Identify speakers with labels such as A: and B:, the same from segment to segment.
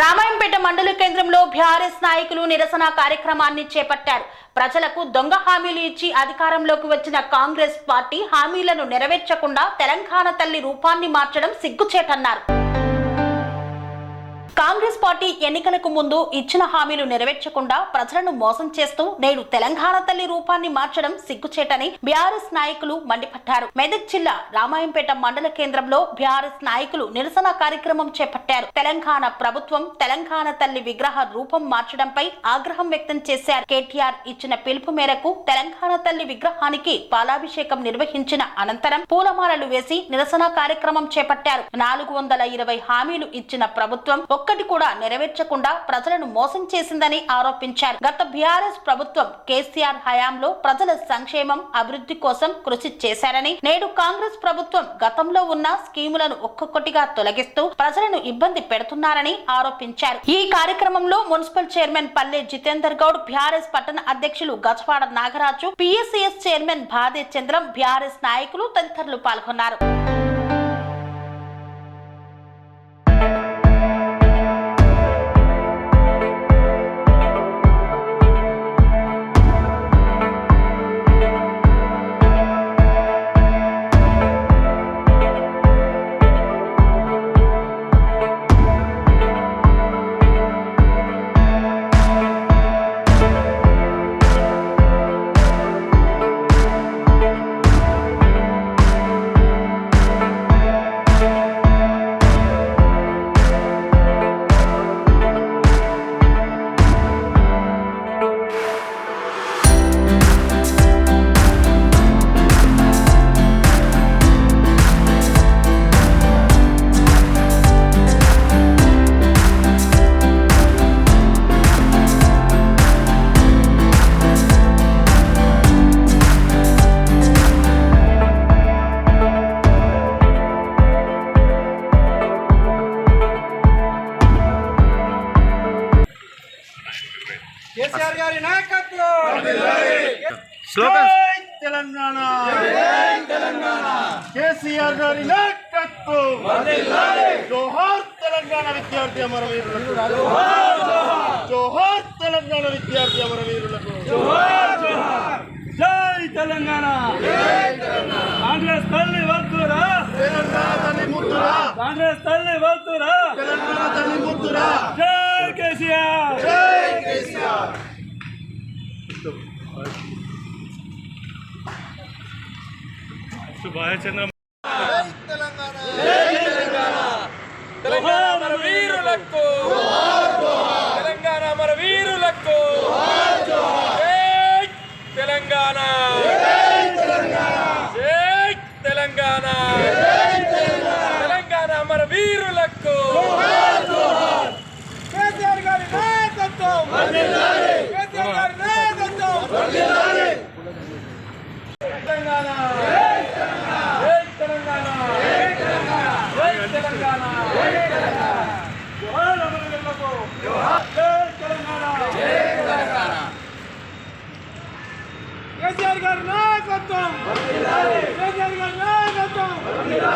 A: రామాయంపేట మండల కేంద్రంలో బీఆర్ఎస్ నాయకులు నిరసన కార్యక్రమాన్ని చేపట్టారు. ప్రజలకు దొంగ హామీలు ఇచ్చి అధికారంలోకి వచ్చిన కాంగ్రెస్ పార్టీ హామీలను నెరవేర్చకుండా తెలంగాణ తల్లి రూపాన్ని మార్చడం సిగ్గుచేటన్నారు. కాంగ్రెస్ పార్టీ ఎన్నికలకు ముందు ఇచ్చిన హామీలు నెరవేర్చకుండా ప్రజలను మోసం చేస్తూ నేడు తెలంగాణ తల్లి రూపాన్ని మార్చడం సిగ్గుచేటని బీఆర్ఎస్ నాయకులు మండిపడ్డారు. మెదక్ జిల్లా రామాయంపేట మండల కేంద్రంలో బీఆర్ఎస్ నాయకులు నిరసన కార్యక్రమం చేపట్టారు. తెలంగాణ ప్రభుత్వం తెలంగాణ తల్లి విగ్రహ రూపం మార్చడంపై ఆగ్రహం వ్యక్తం చేశారు. కేటీఆర్ ఇచ్చిన పిలుపు మేరకు తెలంగాణ తల్లి విగ్రహానికి పాలాభిషేకం నిర్వహించిన అనంతరం పూలమాలలు వేసి నిరసన కార్యక్రమం చేపట్టారు. నాలుగు వందల ఇరవై హామీలు ఇచ్చిన ప్రభుత్వం ఒక్కటి కూడా నెరవేర్చకుండా ప్రజలను మోసం చేసిందని ఆరోపించారు. గత బీఆర్ఎస్ ప్రభుత్వం కేసీఆర్ హయాంలో ప్రజల సంక్షేమం అభివృద్ధి కోసం కృషి చేశారని నేడు కాంగ్రెస్ ప్రభుత్వం గతంలో ఉన్న స్కీములను ఒక్కొక్కటిగా తొలగిస్తూ ప్రజలను ఇబ్బంది పెడుతున్నారని ఆరోపించారు. ఈ కార్యక్రమంలో మున్సిపల్ చైర్మన్ పల్లె జితేందర్ గౌడ్ బీఆర్ఎస్ పట్టణ అధ్యక్షులు Gajavada Nagaraju PSCS chairman Bhade Chandram BRS నాయకులు తదితరులు పాల్గొన్నారు.
B: తెలంగాణ విద్యార్థి అమరవీరులకు జోహార్ తెలంగాణ విద్యార్థి అమరవీరులకు.
C: జై తెలంగాణ. కాంగ్రెస్ తల్లి వద్దురా.
B: తెలంగాణ తల్లి ముద్దురా.
C: కాంగ్రెస్ తల్లి వద్దురా.
B: తెలంగాణ తల్లి ముద్దురా.
C: జై కేసీఆర్.
B: జై కేసీఆర్.
C: సుభాష్ చంద్ర
D: తెలంగాణ. మన వీరులకు. తెలంగాణ మన వీరులకు. తెలంగాణ. తెలంగాణ. తెలంగాణ మన వీరులకు కేసీఆర్ గారి నాయకత్వం కేసీఆర్ గారి నాయకత్వం తెలంగాణ జై తెలంగాణ జై తెలంగాణ
C: జోహార్ అమరవీరులకు జై తెలంగాణ
D: కేసీఆర్ గారి నాయకత్వం కేసీఆర్ గారి నాయకత్వం కేసీఆర్ గారి నాయకత్వం వర్దిల్లాలి వర్దిల్లాలి జై తెలంగాణ జై తెలంగాణ
B: జై తెలంగాణ జై తెలంగాణ కేసీఆర్ గారి నాయకత్వం కేసీఆర్ గారి నాయకత్వం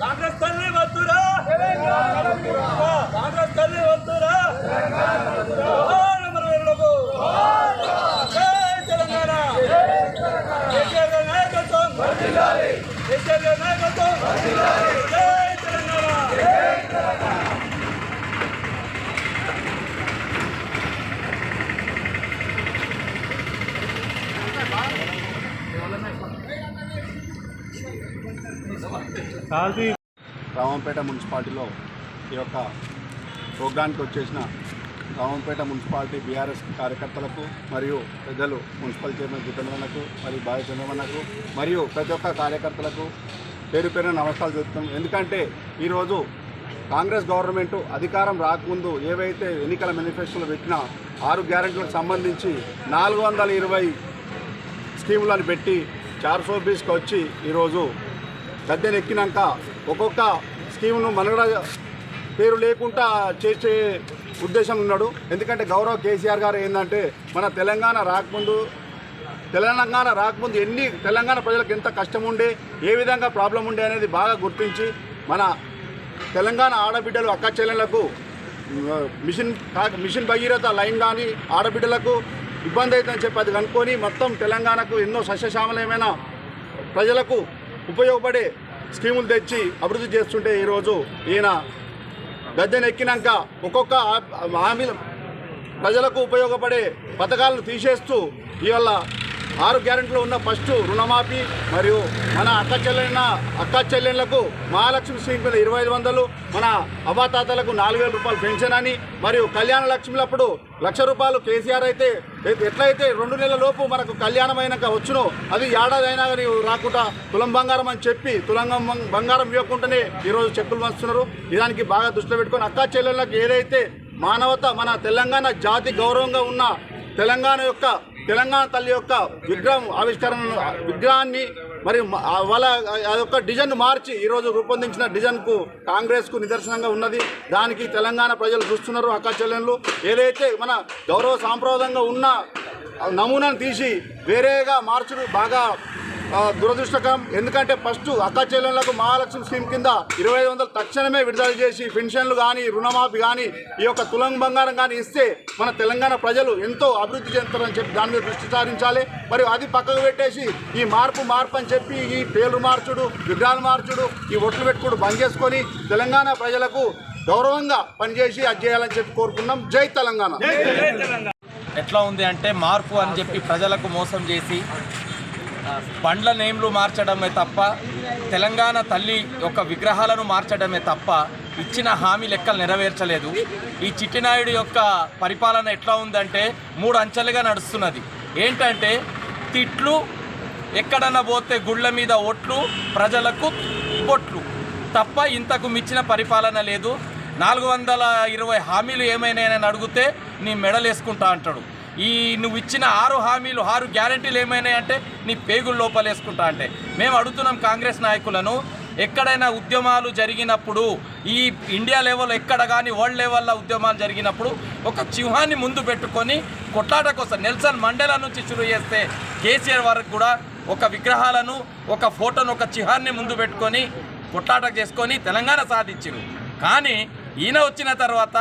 C: కాంగ్రెస్ తల్లి వద్దురా. కాంగ్రెస్ తల్లి వద్దురా జోహార్ అమరవీరులకు జై తెలంగాణ కేసీఆర్ గారి నాయకత్వం కేసీఆర్ గారి నాయకత్వం జై తెలంగాణ
E: రామంపేట మున్సిపాలిటీలో ఈ యొక్క ప్రోగ్రాంకి వచ్చేసిన రామంపేట మున్సిపాలిటీ బీఆర్ఎస్ కార్యకర్తలకు మరియు పెద్దలు మున్సిపల్ చైర్మన్ జితేంద్రన్నకు మరియు భావి చంద్రమన్నకు మరియు ప్రతి ఒక్క కార్యకర్తలకు పేరు పేరున నమస్కారాలు చెప్తాం ఎందుకంటే ఈరోజు కాంగ్రెస్ గవర్నమెంట్ అధికారం రాకముందు ఏవైతే ఎన్నికల మేనిఫెస్టోలో పెట్టిన ఆరు గ్యారెంటీలకు సంబంధించి నాలుగు వందల ఇరవై స్కీములను పెట్టి చార్ సో బీస్కి వచ్చి ఈరోజు గద్దెనెక్కినాక ఒక్కొక్క స్కీమ్ను మనగడ పేరు లేకుండా చేసే ఉద్దేశం ఉన్నాడు. ఎందుకంటే గౌరవ్ కేసీఆర్ గారు ఏంటంటే మన తెలంగాణ రాకముందు తెలంగాణ రాకముందు ఎన్ని తెలంగాణ ప్రజలకు ఎంత కష్టం ఉండే ఏ విధంగా ప్రాబ్లం ఉండే అనేది బాగా గుర్తించి మన తెలంగాణ ఆడబిడ్డలు అక్క చెల్లెళ్ళకు మిషన్ మిషన్ భగీరథ లైన్ కానీ ఆడబిడ్డలకు ఇబ్బంది అవుతుందని చెప్పి అది కనుక్కొని మొత్తం తెలంగాణకు ఎన్నో సస్యశ్యామలమైన ప్రజలకు ఉపయోగపడే స్కీములు తెచ్చి అభివృద్ధి చేస్తుంటే ఈరోజు ఈయన గద్దెనెక్కినాక ఒక్కొక్క హామీ ప్రజలకు ఉపయోగపడే పథకాలను తీసేస్తూ ఇవాళ ఆరు గ్యారెంటీలో ఉన్న ఫస్ట్ రుణమాఫీ మరియు మన అక్క చెల్లెళ్ళ అక్క చెల్లెళ్ళకు మహాలక్ష్మి స్కీమ్ కింద ఇరవై ఐదు వందలు మన అవ్వాతాతలకు నాలుగు వేల రూపాయలు పెన్షన్ అని మరియు కళ్యాణ లక్ష్మిలప్పుడు లక్ష రూపాయలు కేసీఆర్ అయితే ఎట్లయితే రెండు నెలల లోపు మనకు కళ్యాణం అయినాక వచ్చునో అది ఏడాది అయినా కానీ రాకుండా తులం బంగారం అని చెప్పి తులంగం బంగారం ఇవ్వకుండానే ఈరోజు చెక్కులు వంచుతున్నారు దానికి బాగా దృష్టిలో పెట్టుకొని అక్క చెల్లెళ్ళకి ఏదైతే మానవత మన తెలంగాణ జాతి గౌరవంగా ఉన్న తెలంగాణ యొక్క తెలంగాణ తల్లి యొక్క విగ్రహం ఆవిష్కరణ విగ్రహాన్ని మరి వాళ్ళ ఆ వాళ్ళ అదొక డిజైన్ మార్చి ఈరోజు రూపొందించిన డిజైన్కు కాంగ్రెస్కు నిదర్శనంగా ఉన్నది. దానికి తెలంగాణ ప్రజలు చూస్తున్నారు అక్క ఏదైతే మన గౌరవ సాంప్రదాయంగా ఉన్న నమూనాను తీసి వేరేగా మార్చుడు బాగా దురదృష్టకరం ఎందుకంటే ఫస్ట్ అక్క చెల్లెళ్ళకు మహాలక్ష్మి స్కీమ్ కింద ఇరవై ఐదు వందలు తక్షణమే విడుదల చేసి పెన్షన్లు కానీ రుణమాఫీ కానీ ఈ యొక్క తులం బంగారం కానీ ఇస్తే మన తెలంగాణ ప్రజలు ఎంతో అభివృద్ధి చెందుతారని చెప్పి దాని మీద దృష్టి సారించాలి. మరియు అది పక్కకు పెట్టేసి ఈ మార్పు మార్పు అని చెప్పి ఈ పేర్లు మార్చుడు విగ్రహాలు మార్చుడు ఈ ఒట్లు పెట్టుకుడు బంద్ చేసుకొని తెలంగాణ ప్రజలకు గౌరవంగా పనిచేసి అది చేయాలని చెప్పి కోరుకున్నాం. జై తెలంగాణ.
F: ఎట్లా ఉంది అంటే మార్పు అని చెప్పి ప్రజలకు మోసం చేసి బండ్ల నేమ్లు మార్చడమే తప్ప తెలంగాణ తల్లి యొక్క విగ్రహాలను మార్చడమే తప్ప ఇచ్చిన హామీ లెక్కలు నెరవేర్చలేదు. ఈ చిట్టినాయుడు యొక్క పరిపాలన ఎట్లా ఉందంటే మూడు అంచెలుగా నడుస్తున్నది. ఏంటంటే తిట్లు ఎక్కడన్నా పోతే గుళ్ళ మీద ఓట్లు ప్రజలకు బొట్లు తప్ప ఇంతకు మించిన పరిపాలన లేదు. నాలుగు వందల ఇరవై హామీలు ఏమైనాయని అడిగితే నీ మెడలేసుకుంటా అంటాడు. ఈ నువ్వు ఇచ్చిన ఆరు హామీలు ఆరు గ్యారంటీలు ఏమైనాయి అంటే నీ పేగులు లోపలేసుకుంటా అంటే. మేము అడుగుతున్నాం కాంగ్రెస్ నాయకులను ఎక్కడైనా ఉద్యమాలు జరిగినప్పుడు ఈ ఇండియా లెవెల్ ఎక్కడ కానీ వరల్డ్ లెవెల్లో ఉద్యమాలు జరిగినప్పుడు ఒక చిహ్నాన్ని ముందు పెట్టుకొని కొట్లాట కోసం నెల్సన్ మండేలా నుంచి షురు చేస్తే కేసీఆర్ వరకు కూడా ఒక విగ్రహాలను ఒక ఫోటోను ఒక చిహాన్ని ముందు పెట్టుకొని కొట్లాట చేసుకొని తెలంగాణ సాధించారు కానీ ఈయన వచ్చిన తర్వాత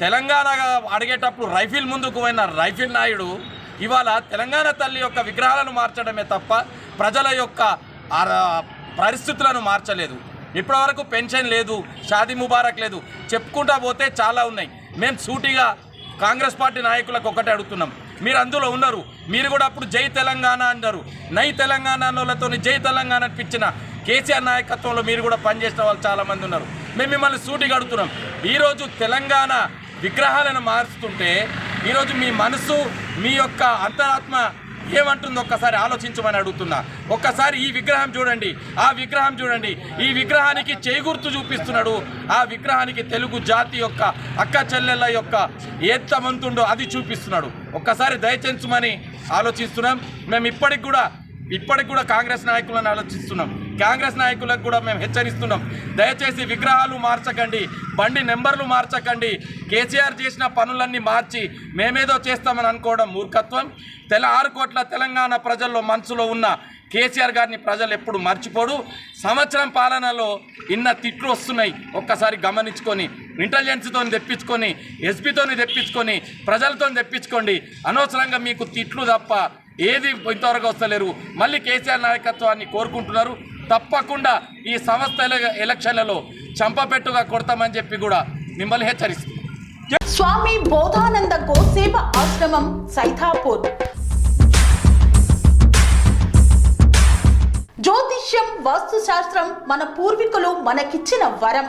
F: తెలంగాణగా అడిగేటప్పుడు రైఫిల్ ముందుకు పోయిన రైఫిల్ నాయుడు ఇవాళ తెలంగాణ తల్లి యొక్క విగ్రహాలను మార్చడమే తప్ప ప్రజల యొక్క పరిస్థితులను మార్చలేదు. ఇప్పటివరకు పెన్షన్ లేదు షాదీ ముబారక్ లేదు. చెప్పుకుంటా పోతే చాలా ఉన్నాయి. మేము సూటిగా కాంగ్రెస్ పార్టీ నాయకులకు ఒకటే అడుగుతున్నాం. మీరు అందులో ఉన్నారు. మీరు కూడా అప్పుడు జై తెలంగాణ అన్నారు. నై తెలంగాణ జై తెలంగాణ అనిపించిన కేసీఆర్ నాయకత్వంలో మీరు కూడా పనిచేసిన వాళ్ళు చాలామంది ఉన్నారు. మేము మిమ్మల్ని సూటిగా అడుగుతున్నాం. ఈరోజు తెలంగాణ విగ్రహాలను మారుస్తుంటే ఈరోజు మీ మనసు మీ యొక్క అంతరాత్మ ఏమంటుందో ఒక్కసారి ఆలోచించమని అడుగుతున్నా. ఒక్కసారి ఈ విగ్రహం చూడండి. ఆ విగ్రహం చూడండి. ఈ విగ్రహానికి చేగుర్తు చూపిస్తున్నాడు. ఆ విగ్రహానికి తెలుగు జాతి యొక్క అక్క చెల్లెళ్ళ యొక్క ఏత్తమంతుండో అది చూపిస్తున్నాడు. ఒక్కసారి దయచేంచమని ఆలోచిస్తున్నాం. మేము ఇప్పటికి కూడా ఇప్పటికి కూడా కాంగ్రెస్ నాయకులను ఆలోచిస్తున్నాం. కాంగ్రెస్ నాయకులకు కూడా మేము హెచ్చరిస్తున్నాం. దయచేసి విగ్రహాలు మార్చకండి బండి నెంబర్లు మార్చకండి కేసీఆర్ చేసిన పనులన్నీ మార్చి మేమేదో చేస్తామని అనుకోవడం మూర్ఖత్వం. తెల ఆరు కోట్ల తెలంగాణ ప్రజల్లో మనసులో ఉన్న కేసీఆర్ గారిని ప్రజలు ఎప్పుడు మర్చిపోడు సంవత్సరం పాలనలో ఇన్న తిట్లు వస్తున్నాయి. ఒక్కసారి గమనించుకొని ఇంటెలిజెన్స్తో తెప్పించుకొని ఎస్పీతోని తెప్పించుకొని ప్రజలతో తెప్పించుకోండి. అనవసరంగా మీకు తిట్లు తప్ప ఏది ఇంతవరకు వస్తలేరు. మళ్ళీ కేసీఆర్ నాయకత్వాన్ని కోరుకుంటున్నారు. తప్పకుండా ఈ సంస్థ ఎలక్షన్లలో చంపపెట్టుగా కొడతామని చెప్పి కూడా మిమ్మల్ని హెచ్చరిస్తుంది.
A: స్వామి బోధానంద గోసేవ ఆశ్రమం సైథాపూర్ జ్యోతిష్యం వాస్తుశాస్త్రం మన పూర్వీకులు మనకిచ్చిన వరం.